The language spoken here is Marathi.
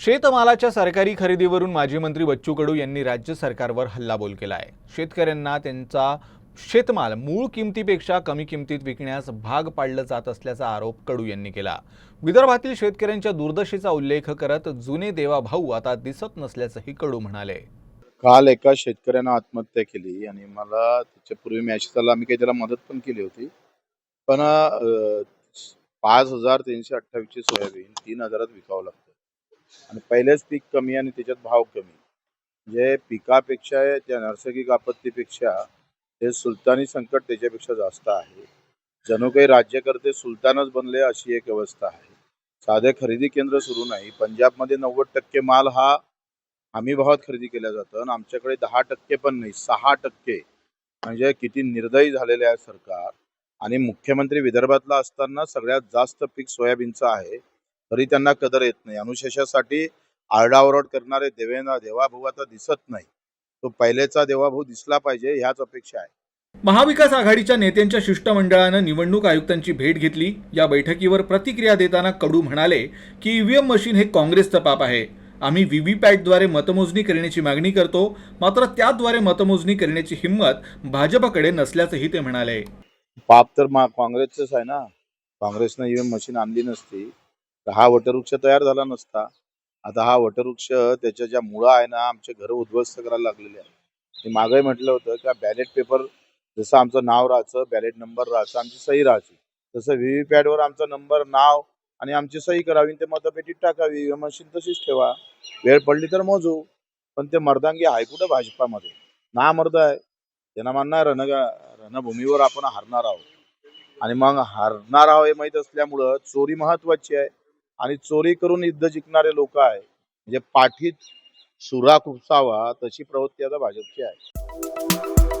शेतमालाच्या सरकारी खरेदीवरून माजी मंत्री बच्चू कडू यांनी राज्य सरकारवर हल्लाबोल केला आहे शेतकऱ्यांना त्यांचा शेतमाल मूळ किमतीपेक्षा कमी किमतीत विकण्यास भाग पाडलं जात असल्याचा आरोप कडू यांनी केला. विदर्भातील शेतकऱ्यांच्या दुर्दशेचा उल्लेख करत जुने देवाभाऊ आता दिसत नसल्याचंही कडू म्हणाले. काल एका शेतकऱ्यानं आत्महत्या केली आणि मला त्याच्यापूर्वी मॅचला आम्ही काही त्याला मदत पण केली होती. पण पाच हजार तीनशे अठ्ठावीसची सोयाबीन तीन हजारात विकावं लागतं. आणि पहिलेच पीक कमी आणि त्याच्यात भाव कमी. म्हणजे पिकापेक्षा त्या नैसर्गिक आपत्तीपेक्षा हे सुलतानी संकट त्याच्यापेक्षा जास्त आहे. जणू काही राज्यकर्ते सुलतानच बनले अशी एक अवस्था आहे. साधे खरेदी केंद्र सुरू नाही. पंजाबमध्ये नव्वद टक्के माल हा हमी भावात खरेदी केल्या जातो आणि आमच्याकडे दहा टक्के पण नाही सहा टक्के. म्हणजे किती निर्दयी झालेले आहे सरकार. आणि मुख्यमंत्री विदर्भातला असताना सगळ्यात जास्त पीक सोयाबीनचं आहे. तरी त्यांना कदर येत नाही. अनुशेषासाठी आरडाओरड करणारे देवेंद्र देवाभाऊ आता दिसत नाही. तो पहिलेचा देवाभाऊ दिसला पाहिजे ह्याच अपेक्षा आहे. महाविकास आघाडीच्या नेत्यांच्या शिष्टमंडळानं निवडणूक आयुक्तांची भेट घेतली. या बैठकीवर प्रतिक्रिया देताना कडू म्हणाले की ईव्हीएम मशीन हे काँग्रेसचं पाप आहे. आम्ही व्हीव्हीपॅटद्वारे मतमोजणी करण्याची मागणी करतो. मात्र त्याद्वारे मतमोजणी करण्याची हिंमत भाजपकडे नसल्याचंही ते म्हणाले. पाप तर मा काँग्रेसचंच आहे ना. काँग्रेसनं ईव्हीएम मशीन आणली नसती. तर हा वटवृक्ष तयार झाला नसता. आता हा वटवृक्ष त्याच्या ज्या मुळा आहे ना आमचे घर उद्ध्वस्त करायला लागलेले आहे मी मागे म्हटलं होतं की बॅलेट पेपर जसं आमचं नाव राहायचं बॅलेट नंबर राहायचं आमची सही राहायची. तसं व्हीव्हीपॅट वर आमचं नंबर नाव आणि आमची सही करावी ते मतपेटीत टाकावी ईव्हीएम मशीन तशीच ठेवा. वेळ पडली तर मोजू. पण ते मर्दांगी आहे कुठं भाजपामध्ये? ना मर्द आहे. त्यांना म्हणणार रण रणभूमीवर आपण हारणार आहोत. आणि मग हारणार आहोत हे माहीत असल्यामुळं चोरी महत्वाची आहे. आणि चोरी करून युद्ध जिंकणारे लोक आहे. म्हणजे पाठीत सुरा खुपसावा तशी प्रवृत्ती आता भाजपची आहे.